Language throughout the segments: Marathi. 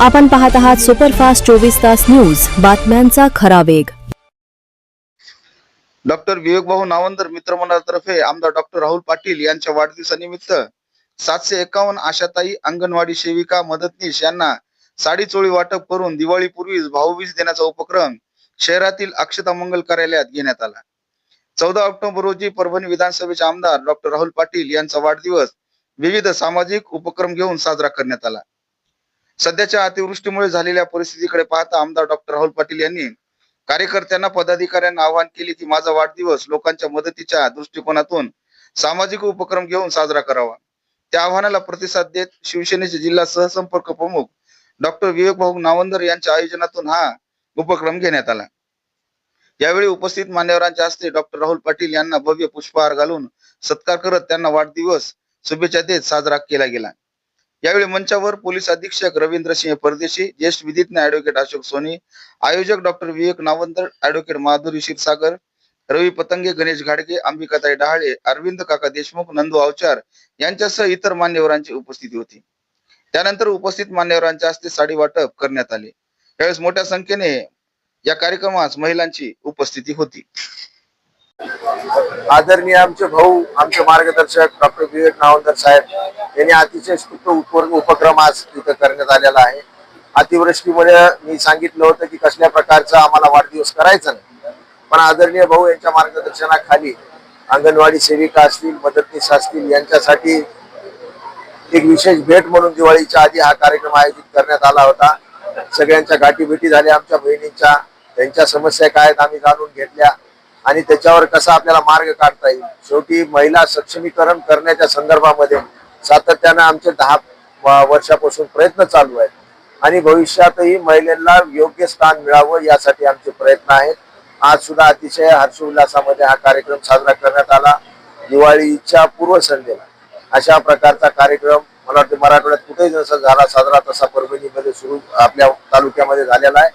आपण पाहत आहात सुपरफास्ट चोवीस तास न्यूज. बातम्यांचा खरा वेग. डॉक्टर विवेकभाऊ नावंदर मित्रमंडळातर्फे आमदार डॉक्टर राहुल पाटील यांच्या वाढदिवसानिमित्त सातशे एकावन्न आशाताई अंगणवाडी सेविका मदतनीश यांना साडी चोळी वाटप करून दिवाळीपूर्वीच भाऊबीज देण्याचा उपक्रम शहरातील अक्षता मंगल कार्यालयात घेण्यात आला. चौदा ऑक्टोबर रोजी परभणी विधानसभेचे आमदार डॉक्टर राहुल पाटील यांचा वाढदिवस विविध सामाजिक उपक्रम घेऊन साजरा करण्यात आला. सध्याच्या अतिवृष्टीमुळे झालेल्या परिस्थितीकडे पाहता आमदार डॉक्टर राहुल पाटील यांनी कार्यकर्त्यांना पदाधिकाऱ्यांना आवाहन केले की माझा वाढदिवस लोकांच्या मदतीच्या दृष्टिकोनातून सामाजिक उपक्रम घेऊन साजरा करावा. त्या आव्हानाला प्रतिसाद देत शिवसेनेचे जिल्हा सहसंपर्क प्रमुख डॉक्टर विवेक भाऊ नावंदर यांच्या आयोजनातून हा उपक्रम घेण्यात आला. यावेळी उपस्थित मान्यवरांच्या हस्ते डॉक्टर राहुल पाटील यांना भव्य पुष्पहार घालून सत्कार करत त्यांना वाढदिवस शुभेच्छा देत साजरा केला गेला. यावेळी मंचावर पोलीस अधीक्षक रवींद्र सिंह परदेशी ज्येष्ठ विधिज्ञ ऍडव्होकेट अशोक सोनी आयोजक डॉक्टर विवेक नावंदर ऍडव्होकेट माधुरी क्षीरसागर रवी पतंगे गणेश घाडगे अंबिकाताई डहाळे अरविंद काका देशमुख नंदू अवचार यांच्यासह इतर मान्यवरांची उपस्थिती होती. त्यानंतर उपस्थित मान्यवरांच्या हस्ते साडी वाटप करण्यात आले. त्यावेळेस मोठ्या संख्येने या कार्यक्रमास महिलांची उपस्थिती होती. आदरणीय आमचे भाऊ आमचे मार्गदर्शक डॉक्टर विवेक नावंदर साहेब यांनी अतिशय स्तुत्य उप- उपक्रम आज तिथं करण्यात आलेला आहे. अतिवृष्टीमुळे मी सांगितलं होतं की कसल्या प्रकारचा आम्हाला वाढदिवस करायचा नाही. पण आदरणीय भाऊ यांच्या मार्गदर्शनाखाली अंगणवाडी सेविका असतील मदतनीस असतील यांच्यासाठी एक विशेष भेट म्हणून दिवाळीच्या आधी हा कार्यक्रम आयोजित करण्यात आला होता. सगळ्यांच्या गाठीभेटी झाल्या आमच्या बहिणींच्या. त्यांच्या समस्या काय आहेत आम्ही जाणून घेतल्या. आणि त्याच्यावर कसा आपल्याला मार्ग काढता येईल? शेवटी महिला सक्षमीकरण करण्याच्या संदर्भामध्ये सातत्यानं आमचे दहा वर्षापासून प्रयत्न चालू आहेत. आणि भविष्यातही महिलांना योग्य स्थान मिळावं यासाठी आमचे प्रयत्न आहेत. आज सुद्धा अतिशय हर्षोल्लासामध्ये हा कार्यक्रम साजरा करण्यात आला. दिवाळीच्या पूर्वसंध्येला अशा प्रकारचा कार्यक्रम मला वाटतं मराठवाड्यात कुठेही जसा झाला साजरा तसा परभणीमध्ये सुरू आपल्या तालुक्यामध्ये झालेला आहे.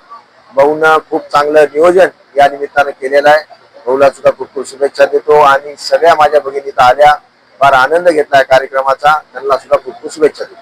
भाऊनं खूप चांगलं नियोजन या निमित्तानं केलेलं आहे. भाऊला सुद्धा खूप खूप शुभेच्छा देतो आणि सगळ्या माझ्या भगिनी आल्या फार आनंद घेतला या कार्यक्रमाचा. त्यांना सुद्धा खूप खूप शुभेच्छा देतो.